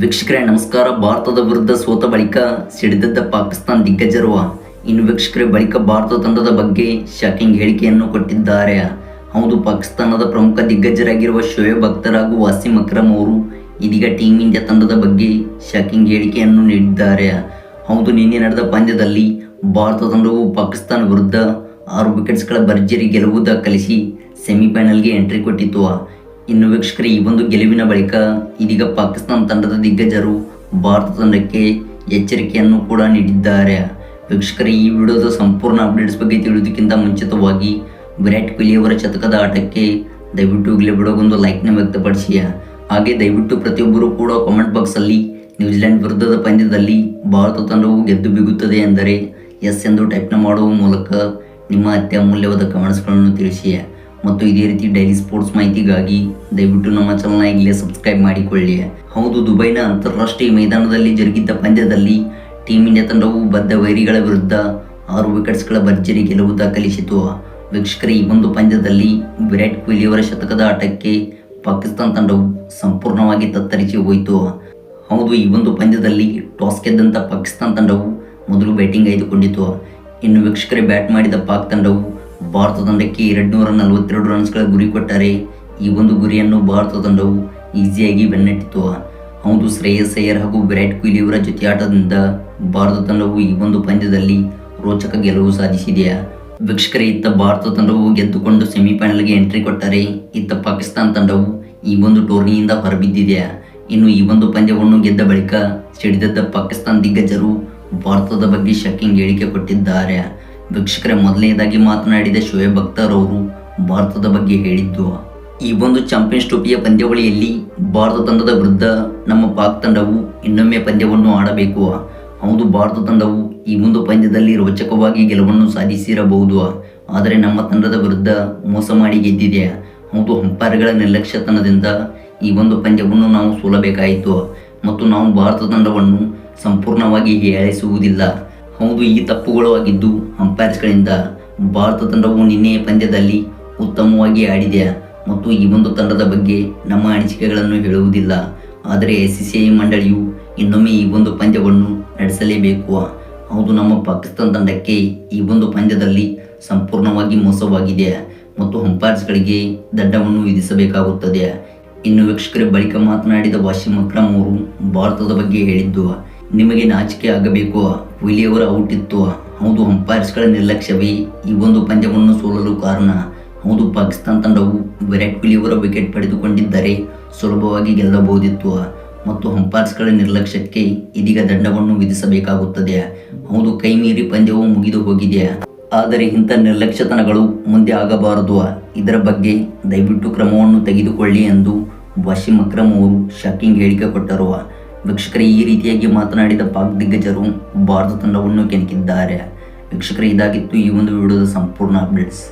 ವೀಕ್ಷಕರೇ, ನಮಸ್ಕಾರ. ಭಾರತದ ವಿರುದ್ಧ ಸೋತ ಬಳಿಕ ಸಿಡಿದದ್ದ ಪಾಕಿಸ್ತಾನ ದಿಗ್ಗಜರು. ಇನ್ನು ವೀಕ್ಷಕರೇ, ಬಳಿಕ ಭಾರತ ತಂಡದ ಬಗ್ಗೆ ಶಾಕಿಂಗ್ ಹೇಳಿಕೆಯನ್ನು ಕೊಟ್ಟಿದ್ದಾರೆ. ಹೌದು, ಪಾಕಿಸ್ತಾನದ ಪ್ರಮುಖ ದಿಗ್ಗಜರಾಗಿರುವ ಶೋಯಬ್ ಅಖ್ತರ್ ಹಾಗೂ ವಾಸಿಂ ಅಕ್ರಮ್ ಅವರು ಇದೀಗ ಟೀಮ್ ಇಂಡಿಯಾ ತಂಡದ ಬಗ್ಗೆ ಶಾಕಿಂಗ್ ಹೇಳಿಕೆಯನ್ನು ನೀಡಿದ್ದಾರೆ. ಹೌದು, ನಿನ್ನೆ ನಡೆದ ಪಂದ್ಯದಲ್ಲಿ ಭಾರತ ತಂಡವು ಪಾಕಿಸ್ತಾನ ವಿರುದ್ಧ ಆರು ವಿಕೆಟ್ಸ್ಗಳ ಭರ್ಜರಿ ಗೆಲುವು ದಾಖಲಿಸಿ ಸೆಮಿಫೈನಲ್ಗೆ ಎಂಟ್ರಿ ಕೊಟ್ಟಿತ್ತು. ಇನ್ನು ವೀಕ್ಷಕರೇ, ಈ ಒಂದು ಗೆಲುವಿನ ಬಳಿಕ ಇದೀಗ ಪಾಕಿಸ್ತಾನ ತಂಡದ ದಿಗ್ಗಜರು ಭಾರತ ತಂಡಕ್ಕೆ ಎಚ್ಚರಿಕೆಯನ್ನು ಕೂಡ ನೀಡಿದ್ದಾರೆ. ವೀಕ್ಷಕರೇ, ಈ ವಿಡಿಯೋದ ಸಂಪೂರ್ಣ ಅಪ್ಡೇಟ್ಸ್ ಬಗ್ಗೆ ತಿಳಿಯೋದಕ್ಕಿಂತ ಮುಂಚಿತವಾಗಿ ವಿರಾಟ್ ಕೊಹ್ಲಿ ಅವರ ಶತಕದ ಆಟಕ್ಕೆ ದಯವಿಟ್ಟು ಇಲ್ಲಿ ಬಿಡೋಗೊಂದು ಲೈಕ್ನ ವ್ಯಕ್ತಪಡಿಸಿ. ಹಾಗೆ ದಯವಿಟ್ಟು ಪ್ರತಿಯೊಬ್ಬರು ಕೂಡ ಕಾಮೆಂಟ್ ಬಾಕ್ಸಲ್ಲಿ ನ್ಯೂಜಿಲೆಂಡ್ ವಿರುದ್ಧದ ಪಂದ್ಯದಲ್ಲಿ ಭಾರತ ತಂಡವು ಗೆದ್ದು ಬಿಗುತ್ತದೆ ಎಂದರೆ ಎಸ್ ಎಂದು ಟೈಪ್ನ ಮಾಡುವ ಮೂಲಕ ನಿಮ್ಮ ಅತ್ಯಮೂಲ್ಯವಾದ ಕಮೆಂಟ್ಸ್ಗಳನ್ನು ತಿಳಿಸಿ. ಮತ್ತು ಇದೇ ರೀತಿ ಡೈಲಿ ಸ್ಪೋರ್ಟ್ಸ್ ಮಾಹಿತಿಗಾಗಿ ದಯವಿಟ್ಟು ನಮ್ಮ ಚಾನಲ್ನ ಈಗಲೇ ಸಬ್ಸ್ಕ್ರೈಬ್ ಮಾಡಿಕೊಳ್ಳಿ. ಹೌದು, ದುಬೈನ ಅಂತಾರಾಷ್ಟ್ರೀಯ ಮೈದಾನದಲ್ಲಿ ಜರುಗಿದ್ದ ಪಂದ್ಯದಲ್ಲಿ ಟೀಮ್ ಇಂಡಿಯಾ ತಂಡವು ಬದ್ಧ ವೈರಿಗಳ ವಿರುದ್ಧ ಆರು ವಿಕೆಟ್ಸ್ಗಳ ಭರ್ಜರಿ ಗೆಲುವು ದಾಖಲಿಸಿತು. ವೀಕ್ಷಕರ, ಈ ಒಂದು ಪಂದ್ಯದಲ್ಲಿ ವಿರಾಟ್ ಕೊಹ್ಲಿ ಅವರ ಶತಕದ ಆಟಕ್ಕೆ ಪಾಕಿಸ್ತಾನ ತಂಡವು ಸಂಪೂರ್ಣವಾಗಿ ತತ್ತರಿಸಿ ಹೋಯಿತು. ಹೌದು, ಈ ಒಂದು ಪಂದ್ಯದಲ್ಲಿ ಟಾಸ್ ಗೆದ್ದಂಥ ಪಾಕಿಸ್ತಾನ ತಂಡವು ಮೊದಲು ಬ್ಯಾಟಿಂಗ್ ಆಯ್ದುಕೊಂಡಿತು. ಇನ್ನು ವೀಕ್ಷಕರೇ ಬ್ಯಾಟ್ ಮಾಡಿದ ಪಾಕ್ ತಂಡವು ಭಾರತ ತಂಡಕ್ಕೆ ಎರಡು ನೂರ ನಲವತ್ತೆರಡು ರನ್ಸ್ಗಳ ಗುರಿ ಕೊಟ್ಟರೆ ಈ ಒಂದು ಗುರಿಯನ್ನು ಭಾರತ ತಂಡವು ಈಸಿಯಾಗಿ ಬೆನ್ನಟ್ಟಿತು. ಹೌದು, ಶ್ರೇಯಸ್ ಅಯ್ಯರ್ ಹಾಗೂ ವಿರಾಟ್ ಕೊಹ್ಲಿ ಅವರ ಜೊತೆ ಆಟದಿಂದ ಭಾರತ ತಂಡವು ಈ ಒಂದು ಪಂದ್ಯದಲ್ಲಿ ರೋಚಕ ಗೆಲುವು ಸಾಧಿಸಿದೆ. ವೀಕ್ಷಕರೇ, ಇತ್ತ ಭಾರತ ತಂಡವು ಗೆದ್ದುಕೊಂಡು ಸೆಮಿಫೈನಲ್ಗೆ ಎಂಟ್ರಿ ಕೊಟ್ಟರೆ ಇತ್ತ ಪಾಕಿಸ್ತಾನ ತಂಡವು ಈ ಒಂದು ಟೂರ್ನಿಯಿಂದ ಹೊರಬಿದ್ದಿದೆ. ಇನ್ನು ಈ ಒಂದು ಪಂದ್ಯವನ್ನು ಗೆದ್ದ ಬಳಿಕ ಸಿಡಿದದ್ದ ಪಾಕಿಸ್ತಾನ ದಿಗ್ಗಜರು ಭಾರತದ ಬಗ್ಗೆ ಶಾಕಿಂಗ್ ಹೇಳಿಕೆ ಕೊಟ್ಟಿದ್ದಾರೆ. ವೀಕ್ಷಕರೇ ಮೊದಲನೇದಾಗಿ ಮಾತನಾಡಿದ ಶೋಯಬ್ ಅಖ್ತರ್ ಅವರು ಭಾರತದ ಬಗ್ಗೆ ಹೇಳಿದ್ದು, ಈ ಒಂದು ಚಾಂಪಿಯನ್ಸ್ ಟ್ರೋಫಿಯ ಪಂದ್ಯಾವಳಿಯಲ್ಲಿ ಭಾರತ ತಂಡದ ವಿರುದ್ಧ ನಮ್ಮ ಪಾಕ್ ತಂಡವು ಇನ್ನೊಮ್ಮೆ ಪಂದ್ಯವನ್ನು ಆಡಬೇಕು. ಹೌದು, ಭಾರತ ತಂಡವು ಈ ಒಂದು ಪಂದ್ಯದಲ್ಲಿ ರೋಚಕವಾಗಿ ಗೆಲುವನ್ನು ಸಾಧಿಸಿರಬಹುದು. ಆದರೆ ನಮ್ಮ ತಂಡದ ವಿರುದ್ಧ ಮೋಸ ಮಾಡಿ ಗೆದ್ದಿದೆ. ಹೌದು ಅಂಪೈರ್ಗಳ ನಿರ್ಲಕ್ಷ್ಯತನದಿಂದ ಈ ಒಂದು ಪಂದ್ಯವನ್ನು ನಾವು ಸೋಲಬೇಕಾಯಿತು. ಮತ್ತು ನಾವು ಭಾರತ ತಂಡವನ್ನು ಸಂಪೂರ್ಣವಾಗಿ ಹೀಯಾಳಿಸುವುದಿಲ್ಲ ಹೌದು, ಈ ತಪ್ಪುಗಳು ಆಗಿದ್ದು ಅಂಪೈರ್ಸ್ಗಳಿಂದ ಭಾರತ ತಂಡವು ನಿನ್ನೆಯ ಪಂದ್ಯದಲ್ಲಿ ಉತ್ತಮವಾಗಿ ಆಡಿದೆ ಮತ್ತು ಈ ಒಂದು ತಂಡದ ಬಗ್ಗೆ ನಮ್ಮ ಅನಿಸಿಕೆಗಳನ್ನು ಹೇಳುವುದಿಲ್ಲ. ಆದರೆ ಎಸ್ ಸಿ ಐ ಮಂಡಳಿಯು ಇನ್ನೊಮ್ಮೆ ಈ ಒಂದು ಪಂದ್ಯವನ್ನು ನಡೆಸಲೇಬೇಕು. ಹೌದು, ನಮ್ಮ ಪಾಕಿಸ್ತಾನ ತಂಡಕ್ಕೆ ಈ ಒಂದು ಪಂದ್ಯದಲ್ಲಿ ಸಂಪೂರ್ಣವಾಗಿ ಮೋಸವಾಗಿದೆ ಮತ್ತು ಅಂಪೈರ್ಸ್ಗಳಿಗೆ ದಂಡವನ್ನು ವಿಧಿಸಬೇಕಾಗುತ್ತದೆ. ಇನ್ನು ವೀಕ್ಷಕರ ಬಳಿಕ ಮಾತನಾಡಿದ ವಾಸಿಂ ಅಕ್ರಮ್ ಅವರು ಭಾರತದ ಬಗ್ಗೆ ಹೇಳಿದ್ದು ನಿಮಗೆ ನಾಚಿಕೆ ಆಗಬೇಕು. ವಿಲಿಯವರ ಔಟ್ ಇತ್ತು ಹೌದು, ಅಂಪೈರ್ಸ್ಗಳ ನಿರ್ಲಕ್ಷ್ಯವೇ. ಈ ಒಂದು ಪಂದ್ಯವನ್ನು ಸೋಲಲು ಕಾರಣ. ಹೌದು, ಪಾಕಿಸ್ತಾನ ತಂಡವು ವಿರಾಟ್ ಕೊಹ್ಲಿಯವರ ವಿಕೆಟ್ ಪಡೆದುಕೊಂಡಿದ್ದರೆ ಸುಲಭವಾಗಿ ಗೆಲ್ಲಬಹುದಿತ್ತು. ಮತ್ತು ಹಂಪಾರ್ಸ್ಗಳ ನಿರ್ಲಕ್ಷ್ಯಕ್ಕೆ ಇದೀಗ ದಂಡವನ್ನು ವಿಧಿಸಬೇಕಾಗುತ್ತದೆ. ಹೌದು, ಕೈ ಮೀರಿ ಪಂದ್ಯವು ಮುಗಿದು ಹೋಗಿದೆ. ಆದರೆ ಇಂಥ ನಿರ್ಲಕ್ಷ್ಯತನಗಳು ಮುಂದೆ ಆಗಬಾರದು. ಇದರ ಬಗ್ಗೆ ದಯವಿಟ್ಟು ಕ್ರಮವನ್ನು ತೆಗೆದುಕೊಳ್ಳಿ ಎಂದು ವಾಶಿಮ್ ಅಕ್ರಮ್ ಅವರು ಶಾಕಿಂಗ್ ಹೇಳಿಕೆ ಕೊಟ್ಟರು. ವೀಕ್ಷಕರೇ, ಈ ರೀತಿಯಾಗಿ ಮಾತನಾಡಿದ ಪಾಕ್ ದಿಗ್ಗಜರು ಭಾರತ ತಂಡವನ್ನು ಕೆಣಕಿದ್ದಾರೆ. ವೀಕ್ಷಕರೇ, ಇದಾಗಿತ್ತು ಈ ಒಂದು ವಿಡಿಯೋದ ಸಂಪೂರ್ಣ ಅಪ್ಡೇಟ್ಸ್.